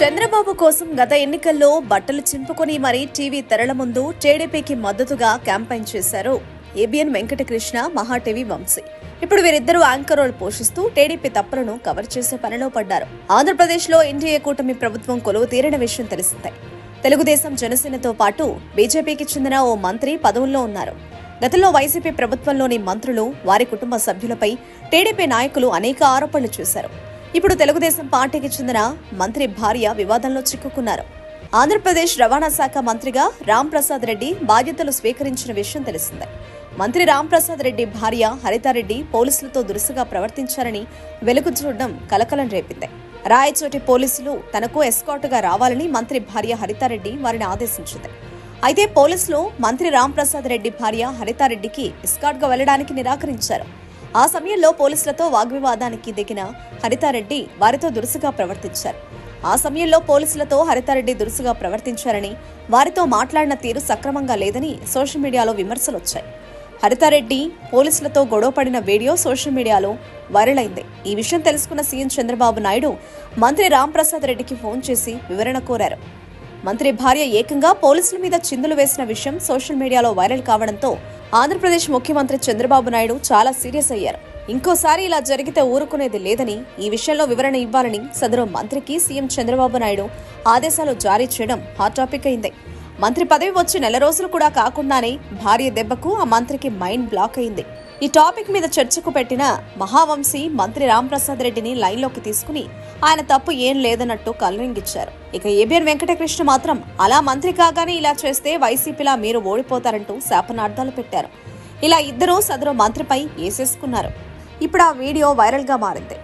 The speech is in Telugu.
చంద్రబాబు కోసం గత ఎన్నికల్లో బట్టలు చింపుకొని మరీ టీవీ తెరల ముందు టీడీపీకి మద్దతుగా క్యాంపెయిన్ చేశారు. ఏబిఎన్ వెంకటకృష్ణ మహాటీవీ వంశీ. ఇప్పుడు వీరిద్దరూ యాంకర్ రోల్ పోషిస్తూ టీడీపీ తప్పులను కవర్ చేసే పనిలో పడ్డారు. ఆంధ్రప్రదేశ్లో ఎన్డీఏ కూటమి ప్రభుత్వం కొలువు తీరిన విషయం తెలిసిందే. తెలుగుదేశం జనసేనతో పాటు బీజేపీకి చెందిన ఓ మంత్రి పదవుల్లో ఉన్నారు. గతంలో వైసీపీ ప్రభుత్వంలోని మంత్రులు వారి కుటుంబ సభ్యులపై టీడీపీ నాయకులు అనేక ఆరోపణలు చేశారు. ఇప్పుడు తెలుగుదేశం పార్టీకి చెందిన మంత్రి భార్య వివాదంలో చిక్కుకున్నారు. ఆంధ్రప్రదేశ్ రవాణా శాఖ మంత్రిగా రామ్ ప్రసాద్ రెడ్డి బాధ్యతలు స్వీకరించిన విషయం తెలిసిందే. మంత్రి రామ్ ప్రసాద్ రెడ్డి భార్య హరితారెడ్డి పోలీసులతో దురుసుగా ప్రవర్తించారని వెలుగు చూడడం కలకలం రేపింది. రాయచోటి పోలీసులు తనకు ఎస్కాట్గా రావాలని మంత్రి భార్య హరితారెడ్డి వారిని ఆదేశించింది. అయితే పోలీసులు మంత్రి రామ్ ప్రసాద్ రెడ్డి భార్య హరితారెడ్డికి ఎస్కాట్గా వెళ్ళడానికి నిరాకరించారు. ఆ సమయంలో పోలీసులతో వాగ్వివాదానికి దిగిన హరితారెడ్డి వారితో దురుసుగా ప్రవర్తించారు. ఆ సమయంలో పోలీసులతో హరితారెడ్డి దురుసుగా ప్రవర్తించారని వారితో మాట్లాడిన తీరు సక్రమంగా లేదని సోషల్ మీడియాలో విమర్శలు వచ్చాయి. హరితారెడ్డి పోలీసులతో గొడవపడిన వీడియో సోషల్ మీడియాలో వైరల్ అయింది ఈ విషయం తెలుసుకున్న సీఎం చంద్రబాబు నాయుడు మంత్రి రాంప్రసాద్ రెడ్డికి ఫోన్ చేసి వివరణ కోరారు. మంత్రి భార్య ఏకంగా పోలీసుల మీద చిందులు వేసిన విషయం సోషల్ మీడియాలో వైరల్ కావడంతో ఆంధ్రప్రదేశ్ ముఖ్యమంత్రి చంద్రబాబు నాయుడు చాలా సీరియస్ అయ్యారు. ఇంకోసారి ఇలా జరిగితే ఊరుకునేది లేదని ఈ విషయంలో వివరణ ఇవ్వాలని సదరు మంత్రికి సీఎం చంద్రబాబు నాయుడు ఆదేశాలు జారీ చేయడం హాట్ టాపిక్ అయింది. మంత్రి పదవి వచ్చి నెల రోజులు కూడా కాకుండానే భార్య దెబ్బకు ఆ మంత్రికి మైండ్ బ్లాక్ అయింది. ఈ టాపిక్ మీద చర్చకు పెట్టిన మహావంశీ మంత్రి రాంప్రసాద్ రెడ్డిని లైన్లోకి తీసుకుని ఆయన తప్పు ఏం లేదన్నట్టు కలరింగిచ్చారు. ఇక ఏబిఎన్ వెంకటకృష్ణ మాత్రం అలా మంత్రి కాగానే ఇలా చేస్తే వైసీపీలా మీరు ఓడిపోతారంటూ శాపనార్థాలు పెట్టారు. ఇలా ఇద్దరూ సదరు మంత్రిపై వేసేసుకున్నారు ఇప్పుడు ఆ వీడియో వైరల్గా మారింది.